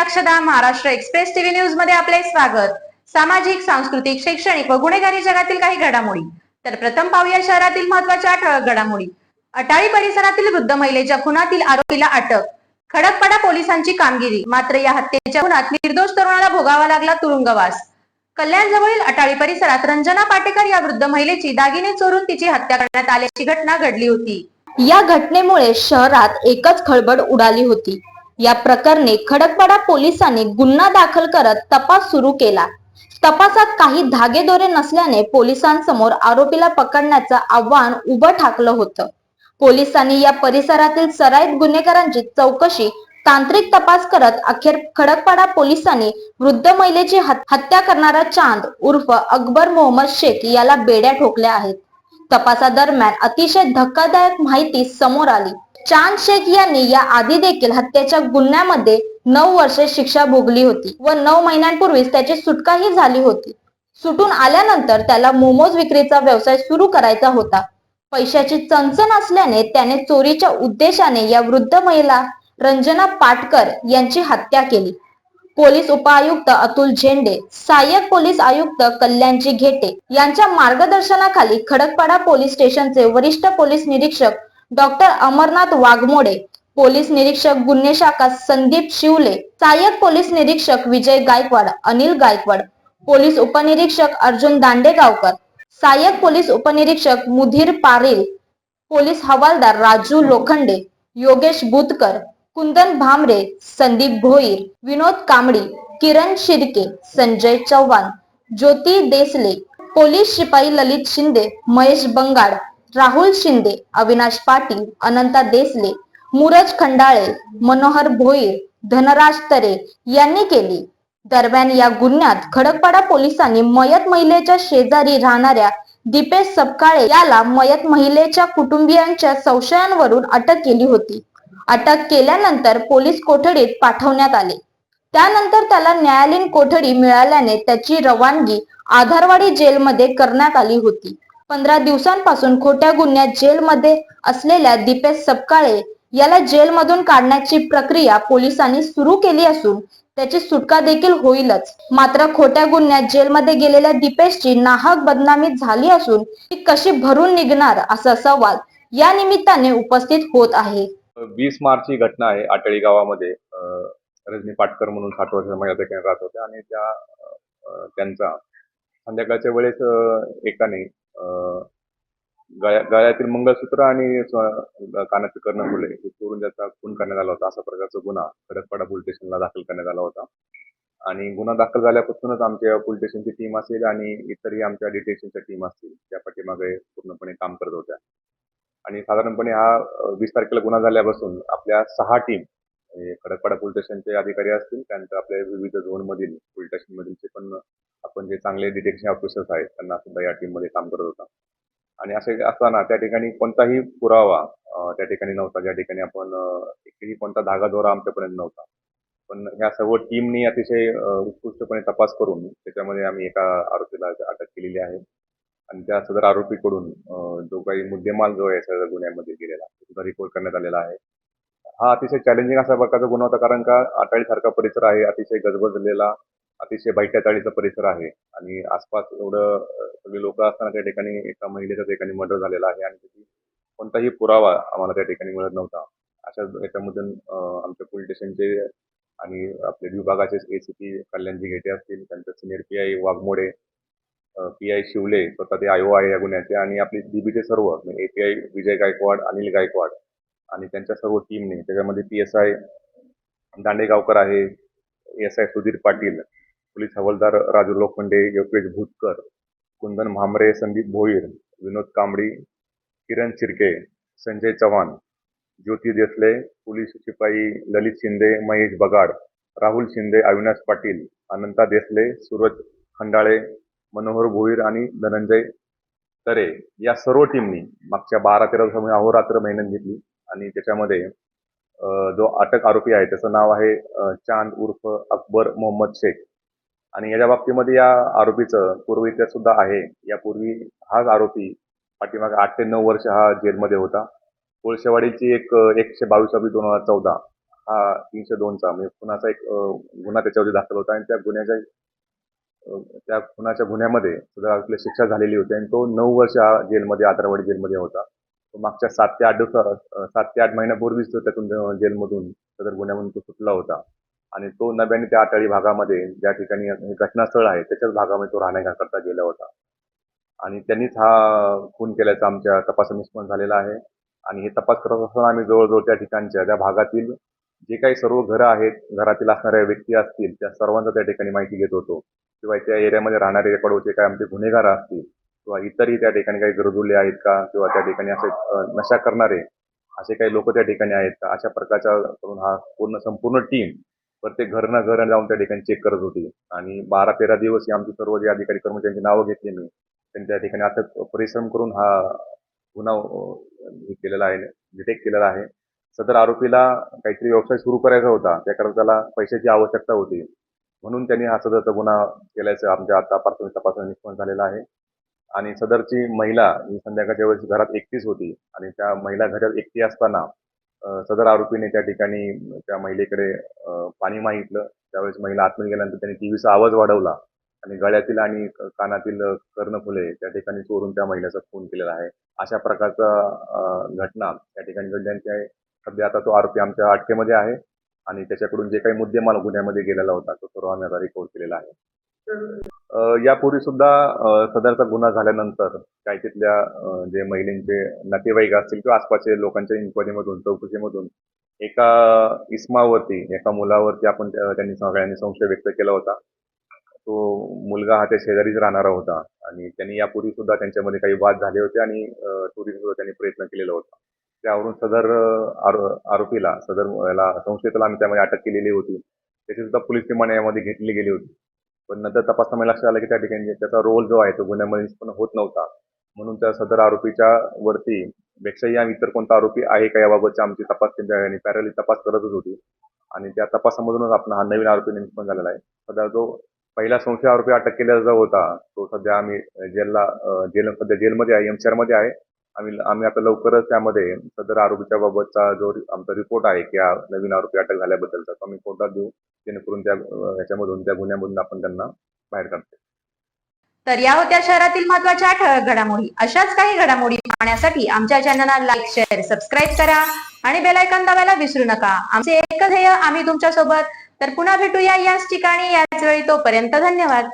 अक्षदा Maharashtra express TV न्यूजमध्ये आपले स्वागत. सामाजिक सांस्कृतिक शैक्षणिक व गुन्हेगारी जगातील काही घडामोडी. तर प्रथम पाहूया शहरातील महत्त्वाच्या ठळक घडामोडी. अटाळी परिसरातील वृद्ध महिलेच्या खुनातील आरोपीला अटक. खडकपाडा पोलिसांची कामगिरी. मात्र या हत्येच्या खुनात निर्दोष तरुणाला भोगावा लागला तुरुंगवास. कल्याण जवळील अटाळी परिसरात रंजना पाटेकर या वृद्ध महिलेची दागिने चोरून तिची हत्या करण्यात आल्याची घटना घडली होती. या घटनेमुळे शहरात एकच खळबळ उडाली होती. या प्रकरणी खडकपाडा पोलिसांनी गुन्हा दाखल करत तपास सुरू केला. तपासात काही धागेदोरे नसल्याने पोलिसांसमोर आरोपीला पकडण्याचं आव्हान उभं ठाकलं होतं. पोलिसांनी या परिसरातील सराईत गुन्हेगारांची चौकशी तांत्रिक तपास करत अखेर खडकपाडा पोलिसांनी वृद्ध महिलेची हत्या करणारा चांद उर्फ अकबर मोहम्मद शेख याला बेड्या ठोकल्या आहेत. तपासादरम्यान अतिशय धक्कादायक माहिती समोर आली. चांद शेख यांनी या आधी देखील हत्येच्या गुन्ह्यामध्ये नऊ वर्षे शिक्षा भोगली होती व नऊ महिन्यांपूर्वीच त्याची सुटकाही झाली होती. सुटून आल्यानंतर त्याला मोमोज विक्रीचा व्यवसाय सुरू करायचा होता. पैशाची चणचण असल्याने त्याने चोरीच्या उद्देशाने या वृद्ध महिला रंजना पाटकर यांची हत्या केली. पोलीस उपआयुक्त अतुल झेंडे सहाय्यक पोलीस आयुक्त कल्याणजी घेटे यांच्या मार्गदर्शनाखाली खडकपाडा पोलीस स्टेशनचे वरिष्ठ पोलीस निरीक्षक डॉक्टर अमरनाथ वाघमोडे पोलीस निरीक्षक गुन्हे शाखा संदीप शिवले सहाय्यक पोलीस निरीक्षक विजय गायकवाड अनिल गायकवाड पोलीस उपनिरीक्षक अर्जुन दांडेगावकर सहाय्यक पोलीस उपनिरीक्षक मुधीर पारील पोलीस हवालदार राजू लोखंडे योगेश बुतकर कुंदन भामरे संदीप भोईर विनोद कांबडी किरण शिर्के संजय चव्हाण ज्योती देसले पोलीस शिपाई ललित शिंदे महेश बंगाड राहुल शिंदे अविनाश पाटील अनंता देसले मुरज खंडाळे मनोहर भोईर धनराज तरे यांनी केली. दरम्यान या गुन्ह्यात खडकपाडा पोलिसांनी मयत महिलेच्या शेजारी राहणाऱ्या दीपेश सपकाळे याला मयत महिलेच्या कुटुंबियांच्या संशयांवरून अटक केली होती. अटक केल्यानंतर पोलीस कोठडीत पाठवण्यात आले. त्यानंतर त्याला न्यायालयीन कोठडी मिळाल्याने त्याची रवानगी आधारवाडी जेलमध्ये करण्यात आली होती. पंधरा दिवसांपासून खोट्या गुन्ह्यात जेलमध्ये असलेल्या दीपेश सपकाळे याला जेलमधून काढण्याची प्रक्रिया पोलिसांनी सुरू केली असून त्याची सुटका देखील होईलच. मात्र खोट्या गुन्ह्यात जेलमध्ये गेलेल्या दीपेशची नाहक बदनामी झाली असून ती कशी भरून निघणार असा सवाल या निमित्ताने उपस्थित होत आहे. वीस मार्च ही घटना आहे आटळी गावामध्ये. रजनी पाटकर म्हणून साठ वर्षाच्या महिला ठिकाणी राहत होत्या आणि त्या त्यांचा संध्याकाळच्या वेळेस एकाने गळ्या गळ्यातील मंगळसूत्र आणि कानाचे कर्ण फुले हे चोरून त्याचा खून करण्यात आला होता. असा प्रकारचा गुन्हा खडकपाडा पोलीस स्टेशनला दाखल करण्यात आला होता. आणि गुन्हा दाखल झाल्यापासूनच आमच्या पोलीस स्टेशनची टीम असेल आणि इतरही आमच्या डिटेक्शनच्या टीम असतील त्या पाठीमागे पूर्णपणे काम करत होत्या. आणि साधारणपणे हा वीस तारखेला गुन्हा झाल्यापासून आपल्या सहा टीम खडकपाडा पोलीस स्टेशनचे अधिकारी असतील त्यानंतर आपल्या विविध झोन मधील पोलीस स्टेशन मधीलचे पण आपण जे चांगले डिटेक्शन ऑफिसर्स आहेत त्यांना सुद्धा या टीममध्ये काम करत होता. आणि असे असताना त्या ठिकाणी कोणताही पुरावा त्या ठिकाणी नव्हता ज्या ठिकाणी आपण एकही कोणता धागा दोरा आमच्यापर्यंत नव्हता. पण ह्या सर्व टीमनी अतिशय उत्कृष्टपणे तपास करून त्याच्यामध्ये आम्ही एका आरोपीला अटक केलेली आहे. आणि त्या सदर आरोपीकडून जो काही मुद्देमाल जो आहे सदर गुन्ह्यामध्ये गेलेला तो सुद्धा रिपोर्ट करण्यात आलेला आहे. हा अतिशय चॅलेंजिंग असा प्रकारचा गुन्हा होता कारण का आटाळीसारखा परिसर आहे अतिशय गजबजलेला अतिशय बैठ्या चाळीचा परिसर आहे. आणि आसपास एवढं सगळी लोक असताना त्या ठिकाणी एका महिलेचा त्या ठिकाणी मर्डर झालेला आहे आणि त्याची कोणताही पुरावा आम्हाला त्या ठिकाणी मिळत नव्हता. अशा याच्यामधून आमच्या पोलीस स्टेशनचे आणि आपले विभागाचे एसीपी कल्याणजी घेटे असतील त्यांचे senior P I Waghmode P I Shivle स्वतः ते आयो आहे या गुन्ह्याचे आणि आपले डीबीचे सर्व A P I Vijay Gaikwad Anil Gaikwad आणि त्यांच्या सर्व टीमने त्याच्यामध्ये पी एस आय दांडेगावकर आहे S I Sudhir Patil police हवालदार राजू लोखंडे योगेश भूतकर कुंदन म्हामरे संदीप भोईर विनोद कांबडी किरण चिरके संजय चव्हाण ज्योती देसले पोलीस शिपाई ललित शिंदे महेश बगाड राहुल शिंदे अविनाश पाटील अनंता देसले सूरज खंडाळे मनोहर भोईर आणि धनंजय तरे या सर्व टीमनी मागच्या बारा तेरा दिवसामध्ये अहोरात्र मेहनत घेतली. आणि त्याच्यामध्ये जो अटक आरोपी आहे त्याचं नाव आहे चांद उर्फ अकबर मोहम्मद शेख. आणि याच्या बाबतीमध्ये या आरोपीचं पूर्व इतिहास सुद्धा आहे. यापूर्वी हाच आरोपी पाठीमागे आठ ते नऊ वर्ष हा जेलमध्ये होता. कोळशेवाडीची एक एकशे बावीस दोन हजार चौदा हा तीनशे दोनचा म्हणजे खुनाचा एक गुन्हा त्याच्यावरती दाखल होता. आणि त्या गुन्ह्याच्या त्या खुनाच्या गुन्ह्यामध्ये सुद्धा आरोपीला शिक्षा झालेली होती. आणि तो नऊ वर्ष हा जेलमध्ये आदरवाडी जेलमध्ये होता. मागच्या सात ते आठ दिवसात सात ते आठ महिन्यापूर्वीच तो त्यातून जेलमधून सदर गुन्ह्यामधून तो सुटला होता. आणि तो नव्याने त्या आटाळी भागामध्ये ज्या ठिकाणी हे घटनास्थळ आहे त्याच्याच भागामध्ये तो राहण्याकरता गेला होता. आणि त्यांनीच हा खून केल्याचा आमच्या तपासात निष्पन्न झालेला आहे. आणि हे तपास करत असताना आम्ही जवळजवळ त्या ठिकाणच्या त्या भागातील जे काही सर्व घरं आहेत घरातील असणाऱ्या व्यक्ती असतील त्या सर्वांचा त्या ठिकाणी माहिती घेत होतो. किंवा त्या एरियामध्ये राहणारे रेकॉर्डचे काय आमचे गुन्हेगार असतील किंवा इतरही त्या ठिकाणी काही गरजुले आहेत का? किंवा त्या ठिकाणी असे नशा करणारे असे काही लोक त्या ठिकाणी आहेत का? अशा प्रकारच्या करून हा पूर्ण संपूर्ण टीम प्रत्येक घर घर जाऊन त्या ठिकाणी चेक करत होती. आणि बारा तेरा दिवस ही आमचे सर्व जे अधिकारी कर्मचाऱ्यांची नावं घेतली मी त्यांनी त्या ठिकाणी अथक परिश्रम करून हा गुन्हा हे केलेला आहे डिटेक्ट केलेला आहे. सदर आरोपीला काहीतरी व्यवसाय सुरू करायचा होता त्याकरता त्याला पैशाची आवश्यकता होती. म्हणून त्यांनी हा सदरचा गुन्हा केल्याचं आमच्या आता प्राथमिक तपासणी निष्पन्न झालेला आहे. आणि सदरची महिला ही संध्याकाळच्या वेळेस घरात एकटीच होती आणि त्या महिला घरात एकटी असताना सदर आरोपीने त्या ठिकाणी त्या महिलेकडे पाणी मागितलं. त्यावेळेस महिला आतमध्ये गेल्यानंतर त्यांनी टीव्हीचा आवाज वाढवला आणि गळ्यातील आणि कानातील कर्णफुले त्या ठिकाणी चोरून त्या महिलेचा खून केलेला आहे. अशा प्रकारचा घटना त्या ठिकाणी घडल्याची आहे सध्या आता तो आरोपी आमच्या अटकेमध्ये आहे आणि त्याच्याकडून जे काही मुद्देमाल गुन्ह्यामध्ये गेलेला होता तो सर्व आम्ही आता रिकव्हर केलेला आहे. यापूर्वी सुद्धा सदरचा गुन्हा झाल्यानंतर काही तिथल्या जे महिलांचे नातेवाईक असतील किंवा आसपासच्या लोकांच्या इन्क्वायरीमधून चौकशीमधून एका इस्मावरती एका मुलावरती आपण त्यांनी सगळ्यांनी संशय व्यक्त केला होता. तो मुलगा हा त्या शेजारीच राहणारा होता आणि त्यांनी यापूर्वी सुद्धा त्यांच्यामध्ये काही वाद झाले होते आणि टुरिस्ट सुद्धा त्यांनी प्रयत्न केलेला होता. त्यावरून सदर आरो- आरोपीला सदर याला संशयिताला आम्ही त्यामध्ये अटक केलेली होती. त्याची सुद्धा पोलीस रिमांड यामध्ये घेतली गेली होती. पण नंतर तपासताना लक्षात आलं की त्या ठिकाणी त्याचा रोल जो आहे तो गुन्ह्यामध्ये निष्पन्न होत नव्हता. म्हणून त्या सदर आरोपीच्या वरती पेक्षाही आम्ही इतर कोणता आरोपी आहे का याबाबतची आमची तपास त्यांच्या पॅरली तपास करतच होती. आणि त्या तपासामधूनच आपण हा नवीन आरोपी निष्पन्न झालेला आहे. सध्या जो पहिला संशय आरोपी अटक केलेला जो होता तो सध्या आम्ही जेलला जेल सध्या जेलमध्ये आहे एमसीआरमध्ये आहे. आम्ही आम्ही आता लवकरच त्यामध्ये सदर आरोपीच्या बाबतचा जो आमचा रिपोर्ट आहे की हा नवीन आरोपी अटक झाल्याबद्दलचा तो आम्ही कोर्टात देऊ. जेणेकरून त्या याच्यामधून त्या गुन्ह्यामधून आपण त्यांना बाहेर काढतो. तर या होत्या शहरातील महत्त्वाच्या ठळक घडामोडी अशाच काही घडामोडी पाहण्यासाठी आमच्या चॅनलला लाईक शेअर सबस्क्राईब करा आणि बेलायकन दाबायला विसरू नका. आमचे एकच ध्येय आम्ही तुमच्यासोबत तर पुन्हा भेटूया याच ठिकाणी याच वेळी तोपर्यंत धन्यवाद.